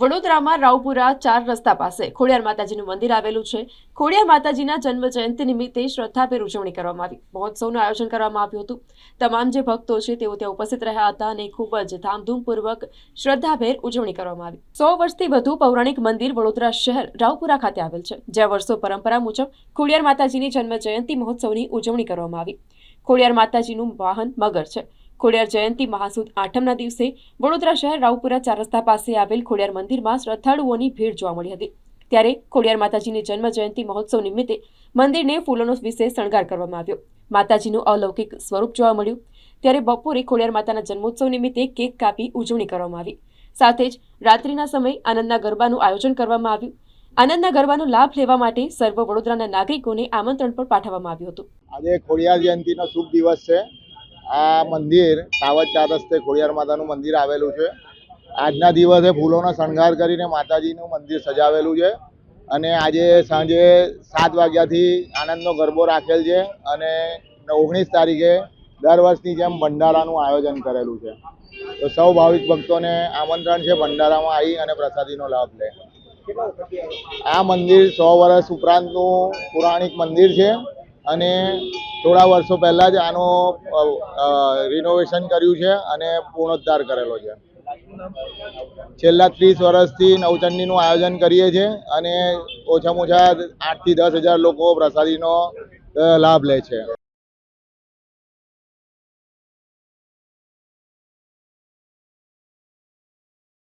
વડોદરામાં રાવપુરા ચાર રસ્તા પાસે ખોડિયાર માતાજીનું મંદિર આવેલું છે. ખોડિયાર માતાજીના જન્મ જયંતિ નિમિત્તે શ્રદ્ધાભેર ઉજવણી કરવામાં આવી. મહોત્સવનું આયોજન કરવામાં આવ્યું હતું. તમામ જે ભક્તો છે તેઓ ત્યાં ઉપસ્થિત રહ્યા હતા અને ખૂબ જ ધામધૂમપૂર્વક શ્રદ્ધાભેર ઉજવણી કરવામાં આવી. સો વર્ષથી વધુ પૌરાણિક મંદિર વડોદરા શહેર રાવપુરા ખાતે આવેલ છે. જ્યાં વર્ષો પરંપરા મુજબ ખોડિયાર માતાજીની જન્મ જયંતિ મહોત્સવની ઉજવણી કરવામાં આવી. ખોડિયાર માતાજીનું વાહન મગર છે. ખોડિયાર જયંતિ મહાસુદ આઠમના દિવસે વડોદરા શહેર રાવપુરા ચાર રસ્તા પાસે આવેલ ખોડિયાર મંદિરમાં શ્રદ્ધાળુઓની ભીડ જોવા મળી હતી. ત્યારે ખોડિયાર માતાજીની જન્મ જયંતિ મહોત્સવ નિમિત્તે મંદિરને ફૂલોનો વિશેષ શણગાર કરવામાં આવ્યો. માતાજીનું અલૌકિક સ્વરૂપ જોવા મળ્યું. ત્યારે બપોરે ખોડિયાર માતાના જન્મોત્સવ નિમિત્તે કેક કાપી ઉજવણી કરવામાં આવી. સાથે જ રાત્રિના સમયે આનંદના ગરબાનું આયોજન કરવામાં આવ્યું. આનંદના ગરબાનો લાભ લેવા માટે સર્વ વડોદરાના નાગરિકોને આમંત્રણ પણ પાઠવવામાં આવ્યું હતું. આજે ખોડિયાર જયંતિનો શુભ દિવસ છે. આ મંદિર કાવત ચાર રસ્તે ખોડિયાર માતાનું મંદિર આવેલું છે. આજના દિવસે ફૂલોનો શણગાર કરીને માતાજીનું મંદિર સજાવેલું છે અને આજે સાંજે સાત વાગ્યાથી આનંદનો ગરબો રાખેલ છે અને ઓગણીસ તારીખે દર વર્ષની જેમ ભંડારાનું આયોજન કરેલું છે. તો સૌ ભાવિક ભક્તોને આમંત્રણ છે ભંડારામાં આવી અને પ્રસાદીનો લાભ લે. આ મંદિર સો વર્ષ ઉપરાંતનું પૌરાણિક મંદિર છે અને થોડા વર્ષો પહેલાં જ આનો રિનોવેશન કર્યું છે અને પૂર્ણોદ્ધાર કરેલો છે. છેલ્લા ત્રીસ વર્ષથી નવચંડીનું આયોજન કરીએ છીએ અને ઓછામાં ઓછા આઠથી દસ હજાર લોકો પ્રસાદીનો લાભ લે છે.